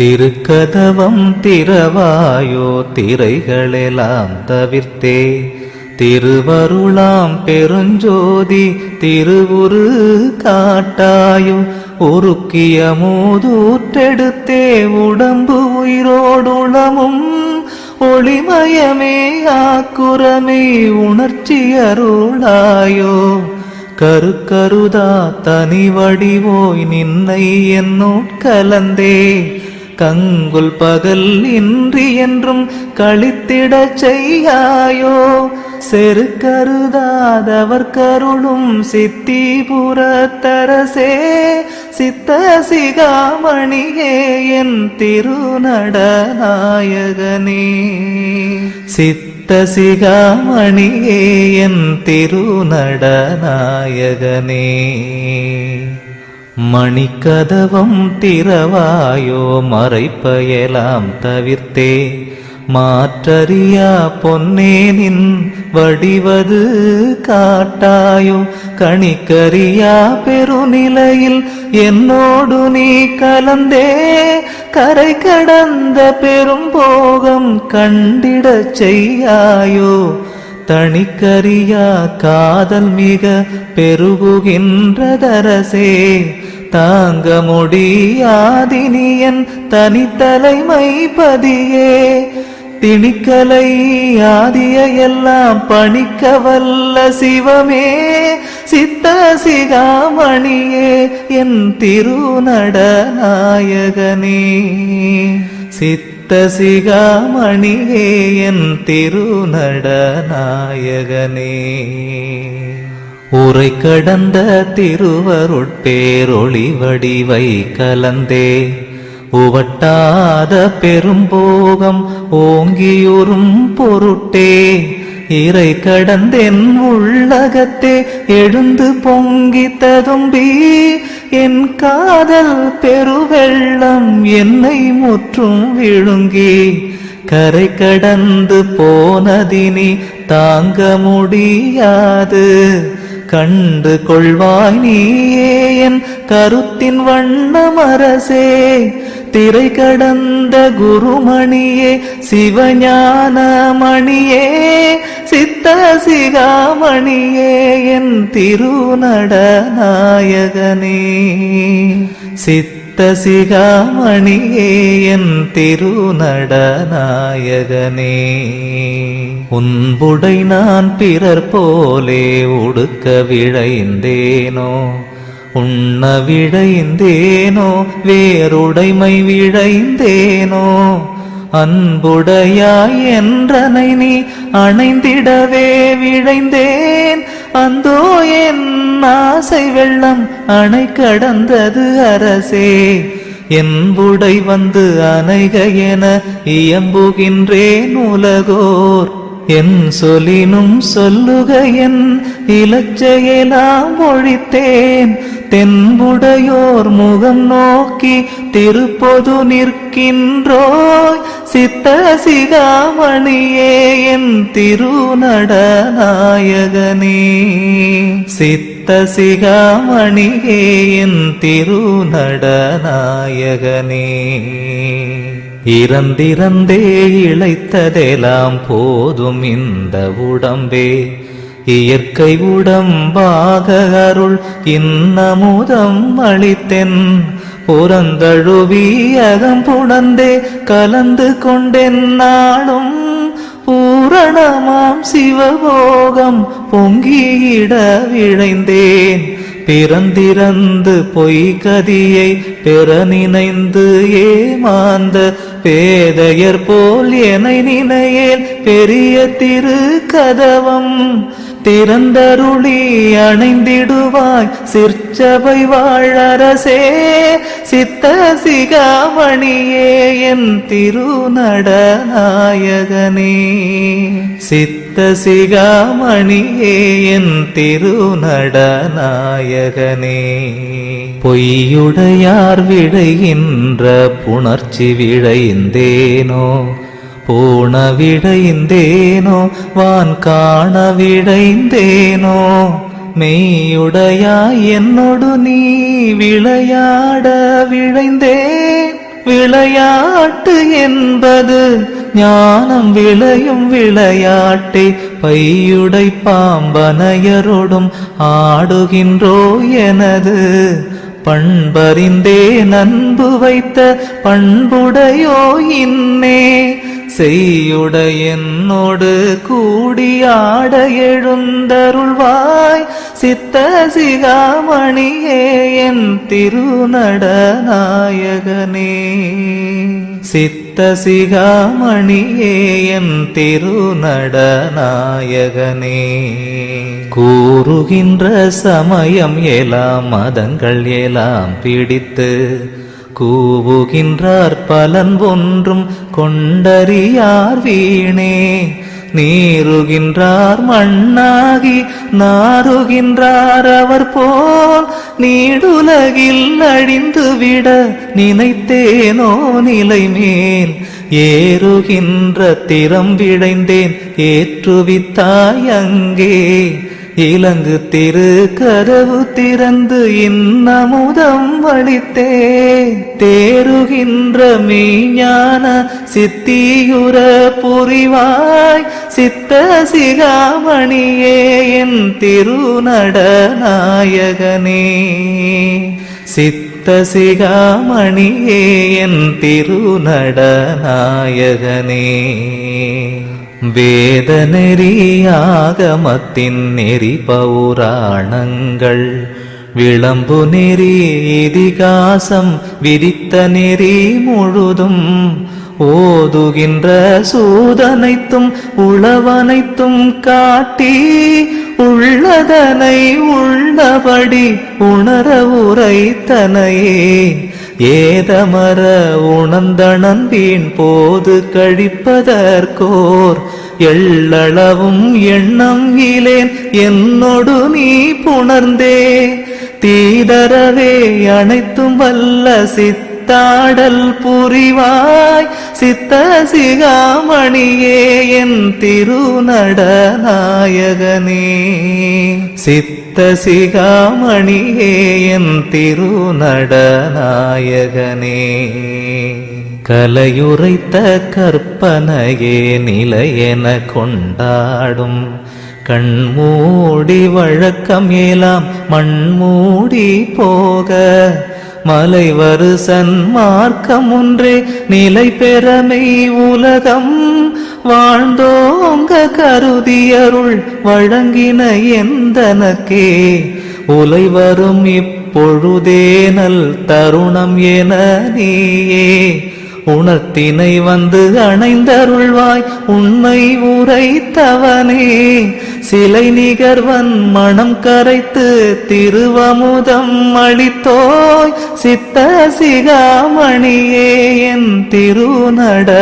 திருக்கதவம் திறவாயோ திரைகளெல்லாம் தவிர்த்தே. திருவருளாம் பெருஞ்சோதி திருவுரு காட்டாயோ உருக்கிய மூதூற்றெடுத்தே. உடம்பு உயிரோடுளமும் ஒளிமயமே ஆக்குரமே. உணர்ச்சி அருளாயோ கருக்கருதா தனி வடிவோய் நின்னை என்னுட்கலந்தே கங்குல் பகல் இன்றி என்றும் கழித்திடச் செய்யாயோ? செரு கருதாதவர் கருளும் சித்திபுரத்தரசே சித்த சிகாமணியே என் திருநடநாயகனே. சித்த சிகாமணியே என் திருநடநாயகனே. மணிக்கதவம் திறவாயோ மறைப்பயலாம் தவிர்த்தே. மாற்றறியா பொன்னேனின் வடிவது காட்டாயோ. கணிக்கரியா பெருநிலையில் என்னோடு நீ கலந்தே. கரை கடந்த பெரும்போகம் கண்டிடச் செய்யாயோ. தணிக்கரியா காதல் மிக பெருகுகின்றதரசே. தாங்க முடியாதினியன் தனித்தலைமை பதியே. திணிக்கலை ஆதிய எல்லாம் பணிக்க வல்ல சிவமே. சித்த சிகாமணியே என் திருநடநாயகனே. சித்த சிகாமணியே என் திருநடநாயகனே. உரை கடந்த திருவருட்பேரொளி வடிவை கலந்தே. உவட்டாத பெரும்போகம் ஓங்கியுறும் பொருட்டே. இறை கடந்தென் உள்ளகத்தே எழுந்து பொங்கி ததும்பி. என் காதல் பெருவெள்ளம் என்னை முற்றும் விழுங்கி. கரை கடந்து போனதினி தாங்க முடியாது. கண்டு கொள்வாய் நீயே என் கருத்தின் வண்ணமரசே. திரை கடந்த குருமணியே சிவஞான மணியே சித்த சிகாமணியே என் திருநடநாயகனே. சித்த சிகாமணியே என் திருநடநாயகனே. உன்புடை நான் பிறர் போலே உடுக்க விழைந்தேனோ உண்ண விழைந்தேனோ வேறுடைமை விழைந்தேனோ அன்புடையாய் என்றனை நீ அணைந்திடவே விழைந்தேன் அந்தோ என் ஆசை வெள்ளம் அணை கடந்தது அரசே. என் உடை வந்து அணைக என இயம்புகின்றேன் உலகோர். என் சொலினும் சொல்லுக என் இலச்சையெல்லாம் ஒழித்தேன். தென்புடையோர் முகம் நோக்கி திருப்பொது நிற்கின்றோய். சித்த சிகாமணியே என் திருநடநாயகனே. சித்த சிகாமணியே என் திருநடநாயகனே. இறந்திறந்தே இழைத்ததெல்லாம் போதும் இந்த உடம்பே. இயற்கை உடம்பாக அருள் இன்னமுதம் அளித்தென். புறந்தழுவி அகம் புணர்ந்தே கலந்து கொண்டென். நாளும் பூரணமாம் சிவபோகம் பொங்கியிட விழைந்தேன். பிறந்திறந்து பொய்கதியை பெற நினைந்து ஏமாந்த பேதையர் போல் என நினையேன். பெரிய திரு கதவம் திறந்தருளி அணைந்திடுவாய். சிற்சபை வாழரசே சித்த சிகாமணியே என் திருநடநாயகனே. சித்த சிகாமணியே என் திருநடநாயகனே. பொய்யுடையார் விடைகின்ற புணர்ச்சி விழைந்தேனோ பூண விடைந்தேனோ வான் காண விடைந்தேனோ மெய்யுடையாய் என்னோடு நீ விளையாட விழைந்தேன். விளையாட்டு என்பது ஞானம் விளையும் விளையாட்டே பையுடை பாம்பனையரோடும் ஆடுகின்றோ எனது. பண்பறிந்தே நன்பு வைத்த பண்புடையோ இன்னே. செய்யுட என்னோடு கூடியாட எழுந்தருள்வாய். சித்த சிகாமணியே என் திருநடநாயகனே. சித்த சிகாமணியே என் திருநடநாயகனே. கூறுகின்ற சமயம் எலாம் மதங்கள் எலாம் பிடித்து கூவுகின்றார் பலன் ஒன்றும் கொண்டறியார் வீணே. நீருகின்றார் மண்ணாகி நாருகின்றார் அவர் போல் நீடுலகில் அழிந்துவிட நினைத்தேனோ நிலை மேல். ஏறுகின்ற திறம் விழைந்தேன் ஏற்றுவித்தாய் அங்கே. இலங்கு திரு கதவு திறந்து இன்னமுதம் வழித்தே. தேருகின்ற மெய்ஞான சித்தியுர புரிவாய். சித்த சிகாமணியே என் திருநடநாயகனே. சித்த சிகாமணியே என் திருநடநாயகனே. வேத நெறியாகமத்தின் நெறி பௌராணங்கள். விளம்பு நெறி இதிகாசம் விதித்த நெறி முழுதும் ஓதுகின்ற சூதனைத்தும் உளவனைத்தும் காட்டி உள்ளதனை உள்ளபடி உணர உரைத்தனையே. ஏதமர உணர்ந்தனன் வீண் போது கழிப்பதற்கோர். எள்ளளவும் எண்ணம் இலேன் என்னோடு நீ புணர்ந்தே. தீதரவே அனைத்தும் வல்ல சித்தாடல் புரிவாய். சித்த சிகாமணியே என் திருநடநாயகனே. சித்த சிகாமணியே என் திருநடநாயகனே. கலையுரைத்த கற்பனையே நிலையென கொண்டாடும். கண்மூடி வழக்கம் ஏலாம் மண்மூடி போக. மலைவரு சன்மார்க்கம் ஒன்றே நிலை பெறமை உலகம் வாழ்ந்தோங்க கருதியருள் வழங்கின எந்தனக்கே. உலை வரும் இப்பொழுதே நல் தருணம் என நீயே. உணர்த்தினை வந்து அணைந்தருள்வாய். உண்மை உரைத்தவனே சிலை நிகர்வன் மனம் கரைத்து திருவமுதம் அளித்தோய். சித்த சிகாமணியே என் திருநடநாயகனே.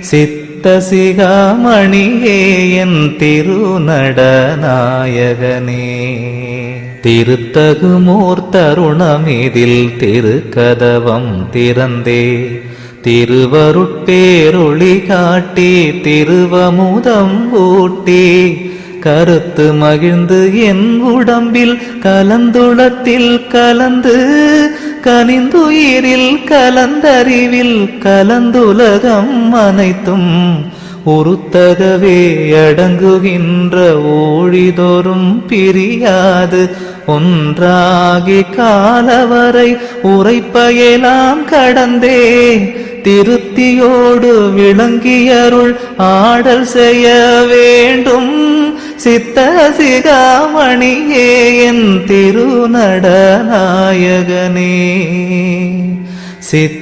சித்த சிகாமணியே என் திருநடநாயகனே. திருத்தகுமோர் தருணமிதில் திருக்கதவம் திறந்தே. திருவருட்பேருளி காட்டி திருவமுதம் ஊட்டி. கருத்து மகிழ்ந்து என் உடம்பில் கலந்துளத்தில் கலந்து. கனிந்துயிரில் கலந்தறிவில் கலந்துலகம் அனைத்தும். உருத்தகவே அடங்குகின்ற ஊழிதோறும் பிரியாது. ஒன்றாகி காலவரை உரைப்பயலாம் கடந்தே. திருத்தியோடு விளங்கியருள் ஆடல் செய்ய வேண்டும். சித்த சிகாமணியே என் திருநடநாயகனே. சித்த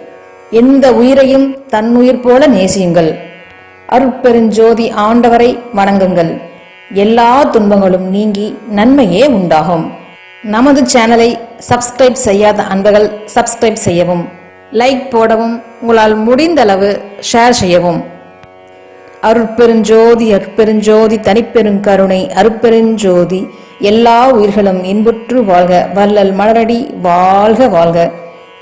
எந்த உயிரையும் தன்னுயிர் போல நேசியுங்கள். அருட்பெருஞ்சோதி ஆண்டவரை வணங்குங்கள். எல்லா துன்பங்களும் நீங்கி நன்மையே உண்டாகும். நமது சேனலை சப்ஸ்கிரைப் செய்யாத அன்பர்கள் சப்ஸ்கிரைப் செய்யவும் லைக் போடவும் உங்களால் முடிந்தளவு ஷேர் செய்யவும். அருட்பெருஞ்சோதி அருட்பெருஞ்சோதி தனிப்பெருங்கருணை அருட்பெருஞ்சோதி எல்லா உயிர்களும் இன்புற்று வாழ்க வள்ளல் மலரடி வாழ்க வாழ்க.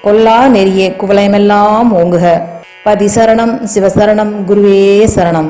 கொல்லா நெறிய குவலயமெல்லாம் ஓங்குக. பதிசரணம் சிவசரணம் குருவே சரணம்.